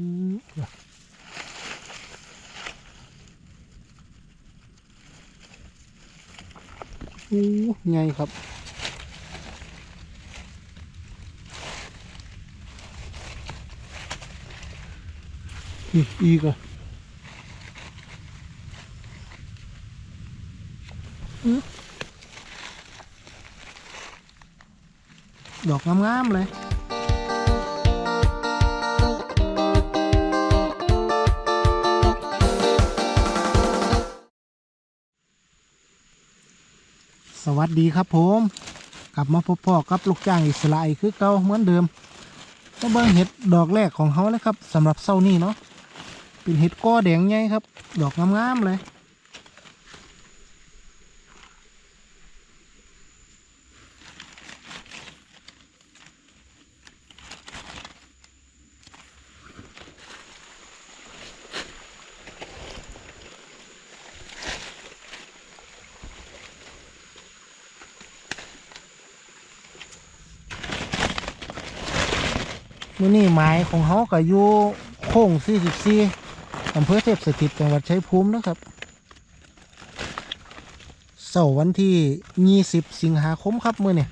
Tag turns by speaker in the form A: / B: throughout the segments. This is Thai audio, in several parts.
A: อืมโอ้ไงครับอีกอีกอะดอกงามๆเลย วัสดีครับผม กลับมาพบพ่อกับลูกจ้างอิสระอีกคือเก่าเหมือนเดิมมาเบิ้งเห็ดดอกแรกของเขาเลยครับสำหรับเส้านี้เนาะเป็นเห็ดก้อแดงใหญ่ครับ ดอกงามๆเลย มื่อนี้หมายของเขาก็อยู่โค้ง44อำเภอเทพสถิตจังหวัดชัยภูมินะครับเสาร์วันที่ 20 สิงหาคมครับมื่อนี้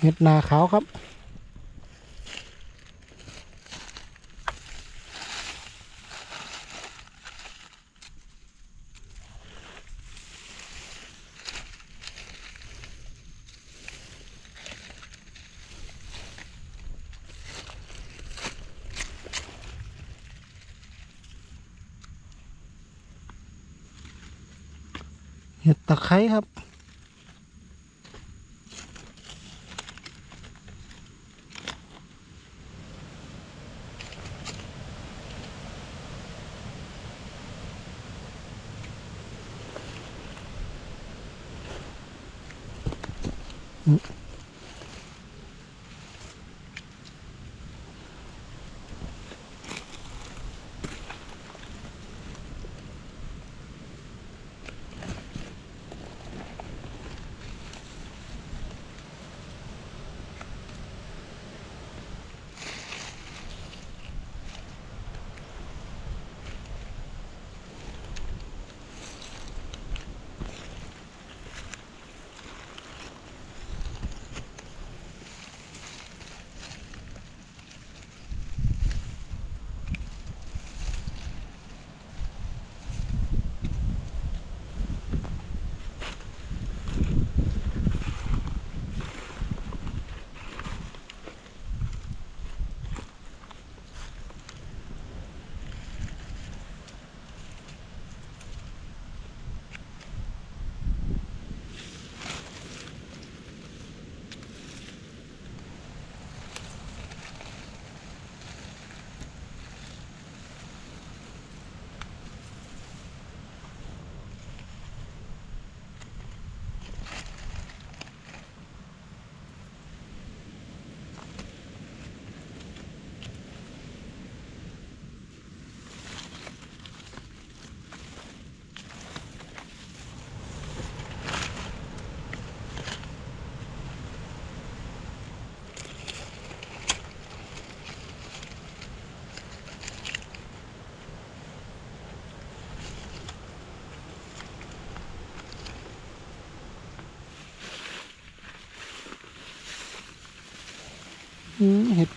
A: เห็ดนาขาวครับ เห็ดตะไคร้ครับ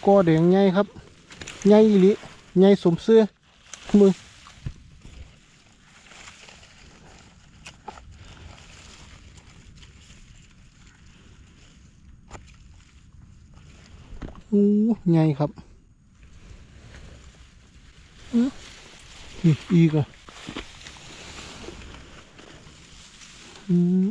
A: กอแดงใหญ่ครับใหญ่อีหลิใหญ่สมเสื้อมืออู้ใหญ่ครับอีกอะอืม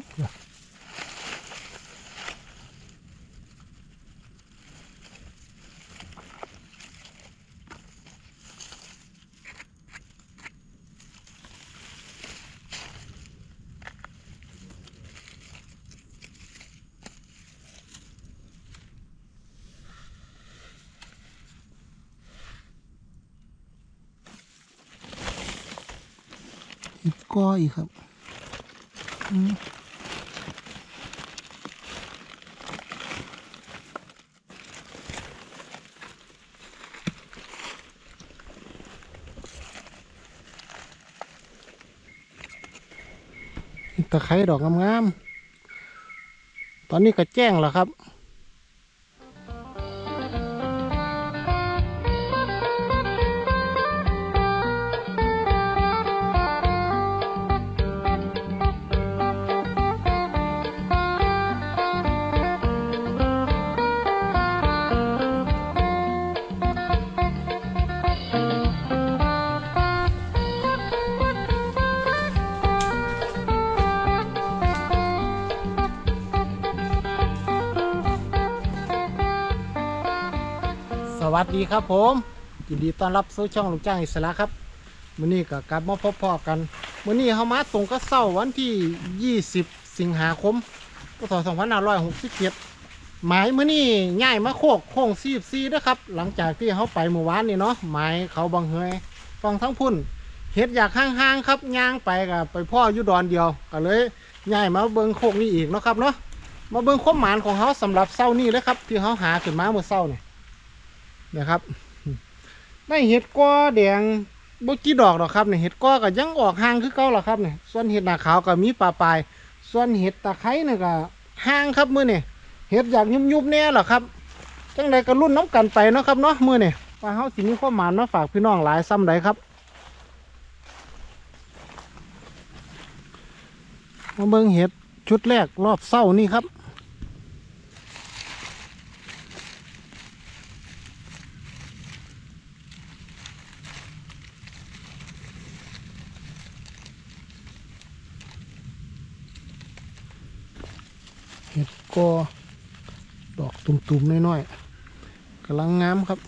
A: กออีกครับตะไคร้ดอกงามๆ ตอนนี้ก็แจ้งแล้วครับ วัสดีครับผมยินดีต้อนรับสู่ช่องลูกจ้างอิสระครับมื้อนี้ก็กลับมาพบพ่อกันมื้อนี้เฮามาตรงกับเสาร์วันที่ 20 สิงหาคมพศ2567หมายมื้อนี้ย้ายมาโคกโค้ง44ด้วยครับ หลังจากที่เฮาไปเมื่อวานนี่เนาะหมายเขาบังเฮยฟังทั้งพุ่นเฮ็ดอยากห่างๆครับย่างไปก็ไปพ่ออยู่ดอนเดียวก็เลยย้ายมาเบิ่งโคกนี้อีกเนาะครับเนาะมาเบิ่งความหมานของเฮาสำหรับเสาร์นี้เลยครับ ที่เฮาหาขึ้นมาเมื่อเช้านี่ นะครับได้เห็ดก้อแดงบกี่ดอกหรอกครับเนี่ยเห็ดก้อก็ยังออกห่างคือเก่าหรอครับเนี่ยส่วนเห็ดหนาขาวก็มีปลาปลาย ส่วนเห็ดตะไคร้เนี่ยก็ห่างครับมื้อนี่ยเห็ดอยากยุบๆแน่หรอครับจังใดก็รุ่นน้ำกันไปเนาะครับเนาะมื้อนี่ว่าเฮาสิมีความหมานมาฝากพี่น้องหลายซ้ำใดครับมาเบิ่งเห็ดชุดแรกรอบเศร้านี่ครับ เห็ดก็ดอก ตุ่มน้อยๆกำลังงามครับ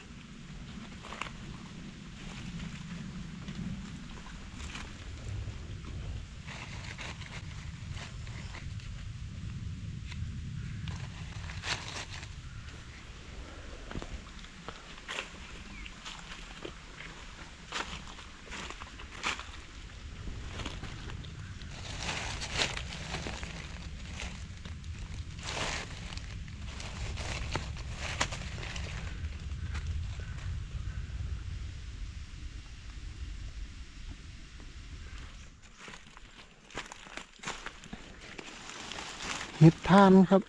A: ห็ดทานครับ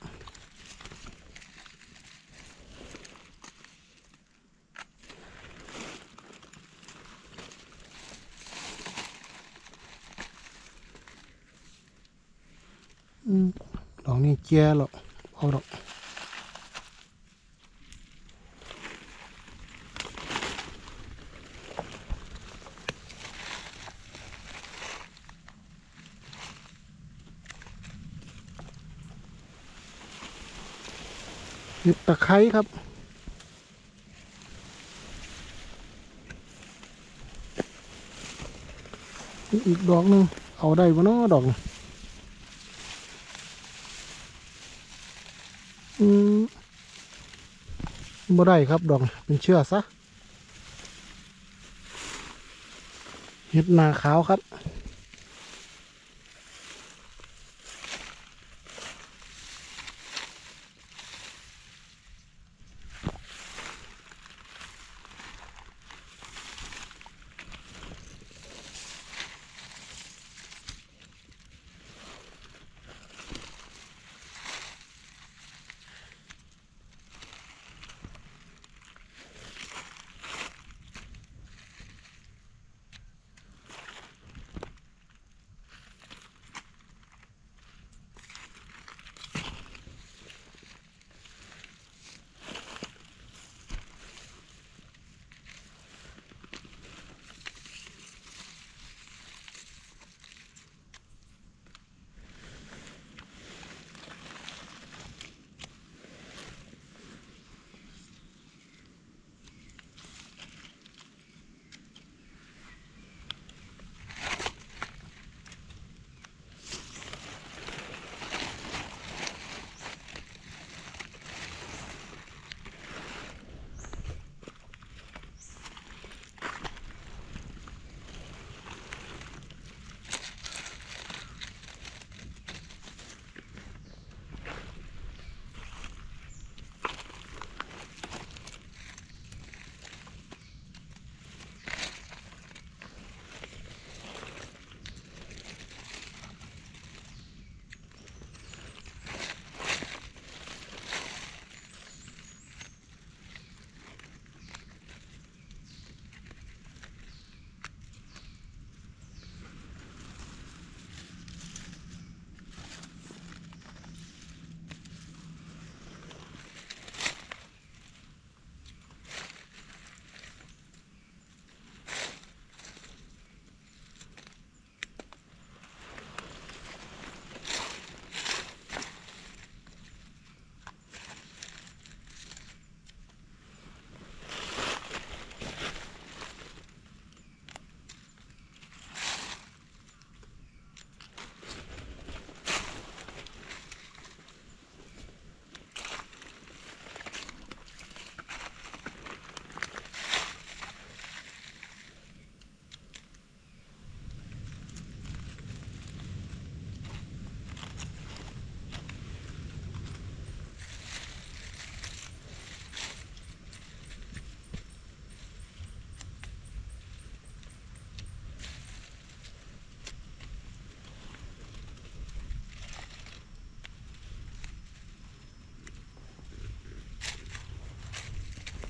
A: อืมดอกนี้เจียหรอกพอหรอก เห็ดตะไคร้ครับ อีกดอกหนึ่งเอาได้บ่เนาะดอกอืมบ่ได้ครับดอกเป็นเชือกซะเห็ดนาขาวครับ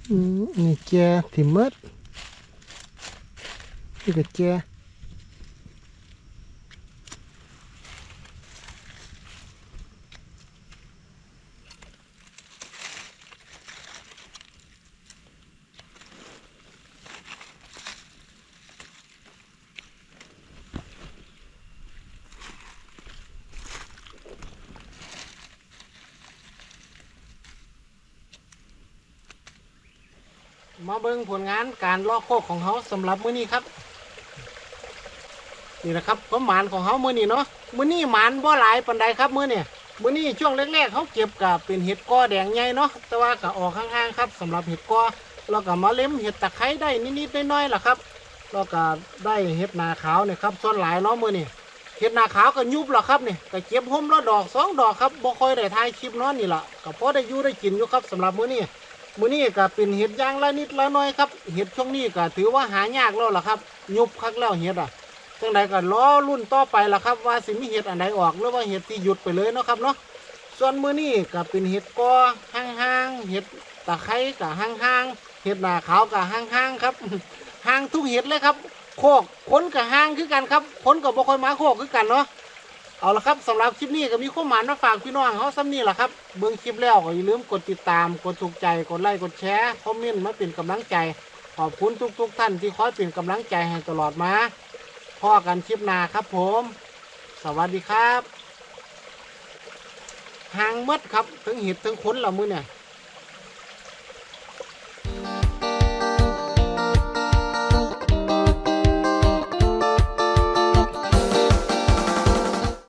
A: อืมนี่แกถิ่ มาเบิ่งผลงานการลอกโคกของเขาสำหรับมื้อนี้ครับ นี่นะครับความหมานของเขามื้อนี้เนาะมื้อนี้หมานบ่หลายปานใดครับมื้อนี้มื้อนี้ช่วงแรกๆเขาเก็บกับเป็นเห็ดกอแดงใหญ่เนาะแต่ว่าก็ออกข้างๆครับสำหรับเห็ดกอแล้วก็มาเล็มเห็ดตะไคร้ได้นิดๆน้อยๆล่ะครับแล้วก็ได้เห็ดนาขาวเนี่ยครับส่วนหลายเนาะมื้อนี้เห็ดนาขาวก็ยุบแล้วครับนี่ก็เก็บห่มแล้วดอกสองดอกครับบ่ค่อยได้ถ่ายคลิปเนาะนี่ล่ะก็พอได้อยู่ได้กินอยู่ครับสำหรับมื้อนี้ มื้อนี้ก็เป็นเห็ดย่างละนิดละน้อยครับ เห็ดช่วงนี้ก็ถือว่าหายากแล้วล่ะครับ ยุบคักแล้วเห็ดอะจังใดก็ล้อรุ่นต่อไปล่ะครับ ว่าสิมีเห็ดอันใดออกหรือว่าเห็ดที่หยุดไปเลยเนาะครับเนาะส่วนมื้อนี้ก็เป็นเห็ดกอห่างๆเห็ดตะไคร้ก็ห่างๆเห็ดหนาขาวก็ห่างๆครับห่างทุกเห็ดเลยครับ โคกคนก็ห่างคือกันครับคนก็บ่ค่อยมาโคกคือกันเนาะ เอาละครับสำหรับคลิปนี้ก็มีข้อมานมาฝากพี่น้องเขาซ้ำนี่แหละครับเบิ่งคลิปแล้วก็อย่าลืมกดติดตามกดถูกใจกดไลค์กดแชร์คอมเมนต์มาเป็นกำลังใจ ขอบคุณทุกๆท่านที่คอยเป็นกำลังใจให้ตลอดมาพ่อกันคลิปหน้าครับผม สวัสดีครับหางมดครับทั้งเห็ดทั้งขนเรามือเนี่ย